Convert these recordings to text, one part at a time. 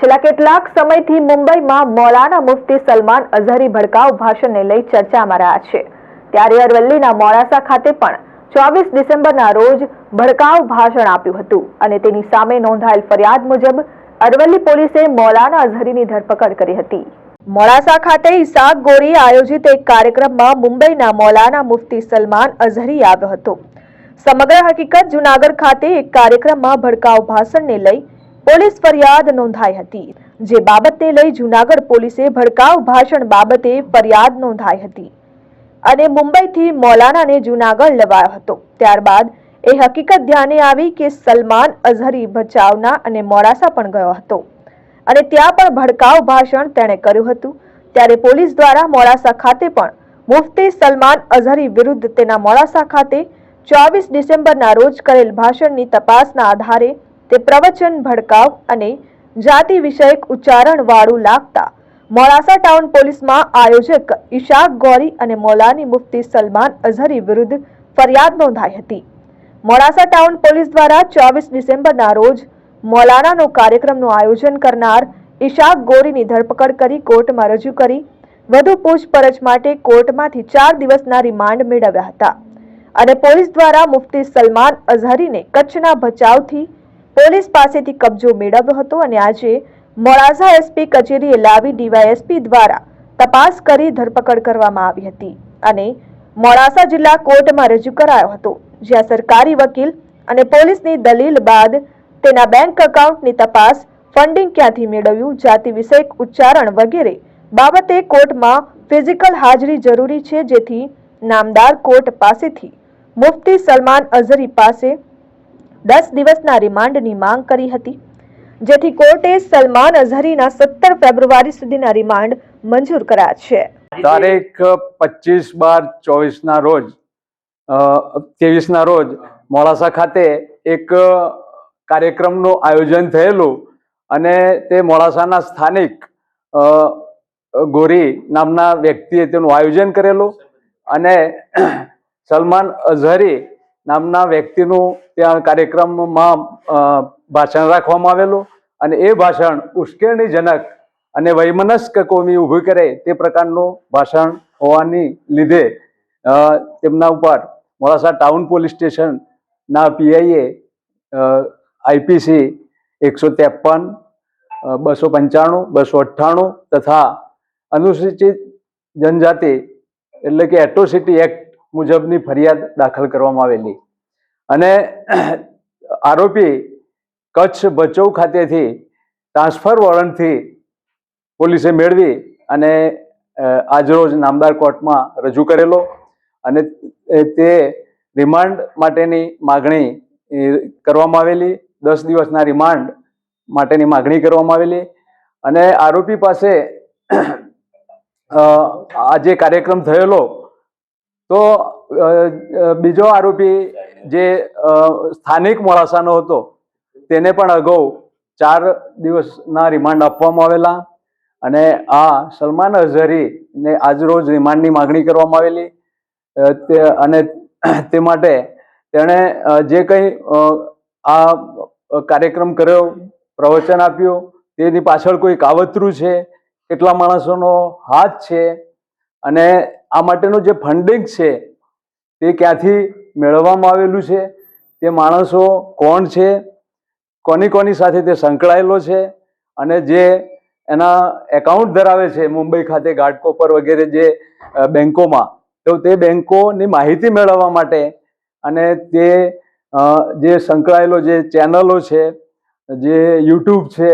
છેલ્લા કેટલાક સમયથી મુંબઈમાં મૌલાના મુફ્તી સલમાન અઝહરી ભડકાઉ ભાષણને લઈ ચર્ચામાં રહ્યા છે. ત્યારે અરવલ્લીના મોડાસા ખાતે પણ ચોવીસ ડિસેમ્બરના રોજ ભડકાઉ ભાષણ આપ્યું હતું અને તેની સામે નોંધાયેલ ફરિયાદ મુજબ અરવલ્લી પોલીસે મૌલાના અઝહરીની ધરપકડ કરી હતી. મોડાસા ખાતે ઇસાક ગોરી આયોજિત એક કાર્યક્રમમાં મુંબઈના મૌલાના મુફ્તી સલમાન અઝહરી આવ્યો હતો. સમગ્ર હકીકત જુનાગઢ ખાતે એક કાર્યક્રમમાં ભડકાઉ ભાષણને લઈ પોલીસ ફરિયાદ નોંધાઈ હતી. જે બાબતને લઈ જુનાગઢ પોલીસે ભડકાઉ ભાષણ બાબતે ફરિયાદ નોંધાઈ હતી. અને મુંબઈથી મૌલાનાને જુનાગઢ લવાયો હતો. ત્યારબાદ એ હકીકત ધ્યાને આવી કે સલમાન અઝહરી ભચાઉના અને મોડાસા પણ ગયો હતો. અને ત્યાં પણ ભડકાઉ ભાષણ તેણે કર્યું હતું. ત્યારે પોલીસ દ્વારા મોડાસા ખાતે પણ મુફ્તી સલમાન અઝહરી વિરુદ્ધ તેના મોડાસા ખાતે ચોવીસ ડિસેમ્બરના રોજ કરેલ ભાષણની તપાસના આધારે તે પ્રવચન ભડકાવ અને જાતિ વિષયક ઉચ્ચારણ વાળું લાગતા મોડાસા ટાઉન પોલીસમાં આયોજક ઈશાક ગોરી અને મૌલાની મુફ્તી સલમાન અઝહરી વિરુદ્ધ ફરિયાદ નોંધાઈ હતી. મોડાસા ટાઉન પોલીસ દ્વારા ચોવીસ ડિસેમ્બરના રોજ મૌલાનાનો કાર્યક્રમનું આયોજન કરનાર ઈશાક ગોરીની ધરપકડ કરી કોર્ટમાં રજૂ કરી. વધુ પૂછપરછ માટે કોર્ટમાંથી ચાર દિવસના રિમાન્ડ મેળવ્યા હતા. અને પોલીસ દ્વારા મુફ્તી સલમાન અઝહરીને કચ્છના ભચાઉથી પોલીસ પાસેથી કબજો મેળવ્યો હતો અને આજે મોડાસા એસપી કચેરીએ લાવી ડીવાયએસપી દ્વારા તપાસ કરી ધરપકડ કરવામાં આવી હતી અને મોડાસા જિલ્લા કોર્ટમાં રજૂ કરાયો હતો, જ્યાં સરકારી વકીલ અને પોલીસની દલીલ બાદ તેના બેંક એકાઉન્ટની તપાસ ફંડિંગ ક્યાંથી મેળવ્યું, જાતિ વિષયક ઉચ્ચારણ વગેરે બાબતે કોર્ટમાં ફિઝિકલ હાજરી જરૂરી છે, જેથી નામદાર કોર્ટ પાસેથી મુફ્તી સલમાન અઝરી પાસે દસ દિવસના રિમાન્ડની માંગ કરી હતી. જેથી કોર્ટે સલમાન અઝહરીના સત્તર ફેબ્રુઆરી સુધીના રિમાન્ડ મંજૂર કર્યા છે. તારીખ પચીસ બાર ચોવીસના રોજ ત્રેવીસના રોજ મોડાસા ખાતે એક કાર્યક્રમનું આયોજન થયેલું અને તે મોડાસાના સ્થાનિક ગોરી નામના વ્યક્તિએ તેનું આયોજન કરેલું અને સલમાન અઝહરી નામના વ્યક્તિનું ત્યાં કાર્યક્રમમાં ભાષણ રાખવામાં આવેલું અને એ ભાષણ ઉશ્કેરણીજનક અને વૈમનસ્ક કોમી ઊભી કરે તે પ્રકારનું ભાષણ હોવાની લીધે તેમના ઉપર મોડાસા ટાઉન પોલીસ સ્ટેશનના પીઆઈએ આઈપીસી એકસો ત્રેપન બસો પંચાણું, બસો અઠ્ઠાણું તથા અનુસૂચિત જનજાતિ એટલે કે એટ્રોસિટી એક્ટ મુજબની ફરિયાદ દાખલ કરવામાં આવેલી. અને આરોપી કચ્છ ભચૌ ખાતેથી ટ્રાન્સફર વોરંટથી પોલીસે મેળવી અને આજરોજ નામદાર કોર્ટમાં રજૂ કરેલો અને તે રિમાન્ડ માટેની માગણી કરવામાં આવેલી. દસ દિવસના રિમાન્ડ માટેની માગણી કરવામાં આવેલી. અને આરોપી પાસે આ જે કાર્યક્રમ થયેલો તો બીજો આરોપી જે સ્થાનિક મોડાસાનો હતો, તેને પણ અગાઉ ચાર દિવસના રિમાન્ડ આપવામાં આવેલા અને આ સલમાન અઝહરીને આજરોજ રિમાન્ડની માગણી કરવામાં આવેલી. અને તે માટે તેણે જે કંઈ આ કાર્યક્રમ કર્યો, પ્રવચન આપ્યું, તેની પાછળ કોઈ કાવતરું છે? કેટલા માણસોનો હાથ છે? અને આ માટેનું જે ફંડિંગ છે, તે ક્યાંથી મેળવવામાં આવેલું છે, તે માણસો કોણ છે, કોની કોની સાથે તે સંકળાયેલો છે, અને જે એના એકાઉન્ટ ધરાવે છે, મુંબઈ ખાતે ઘાટકોપર વગેરે જે બેન્કોમાં તો તે બેંકોની માહિતી મેળવવા માટે અને તે જે સંકળાયેલો જે ચેનલો છે, જે યુટ્યુબ છે,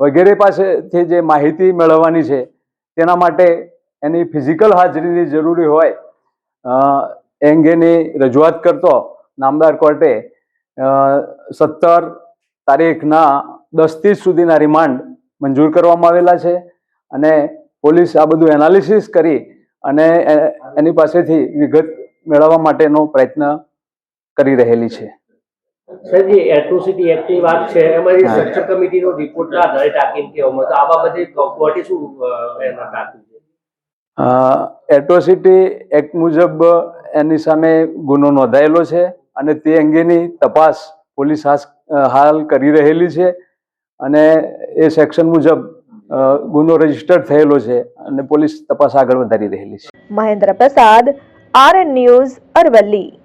વગેરે પાસેથી જે માહિતી મેળવવાની છે, તેના માટે એની ફિઝિકલ હાજરીની જરૂરી હોય એ અંગેની રજૂઆત કરતો નામદાર કોર્ટે સત્તર તારીખના દસ ત્રીસ સુધીના રિમાન્ડ મંજૂર કરવામાં આવેલા છે અને પોલીસ આ બધું એનાલિસિસ કરી અને એની પાસેથી વિગત મેળવવા માટેનો પ્રયત્ન કરી રહેલી છે. જે એટ્રોસિટી એક્ટની વાત છે એમાં જે સ્ટ્રક્ચર કમિટીનો રિપોર્ટના આધારે ટાંકીને કહેવામાં તો આ બાબતે કોર્ટે શું એમાં ટાંક્યું છે એટ્રોસિટી એક્ટ મુજબ એની સામે ગુનો નોંધાયેલો છે અને તે અંગેની તપાસ પોલીસ હાલ કરી રહેલી છે અને એ સેક્શન મુજબ ગુનો રજિસ્ટર થયેલો છે અને પોલીસ તપાસ આગળ વધારી રહેલી છે. મહેન્દ્ર પ્રસાદ આર ન્યૂઝ અરવલ્લી.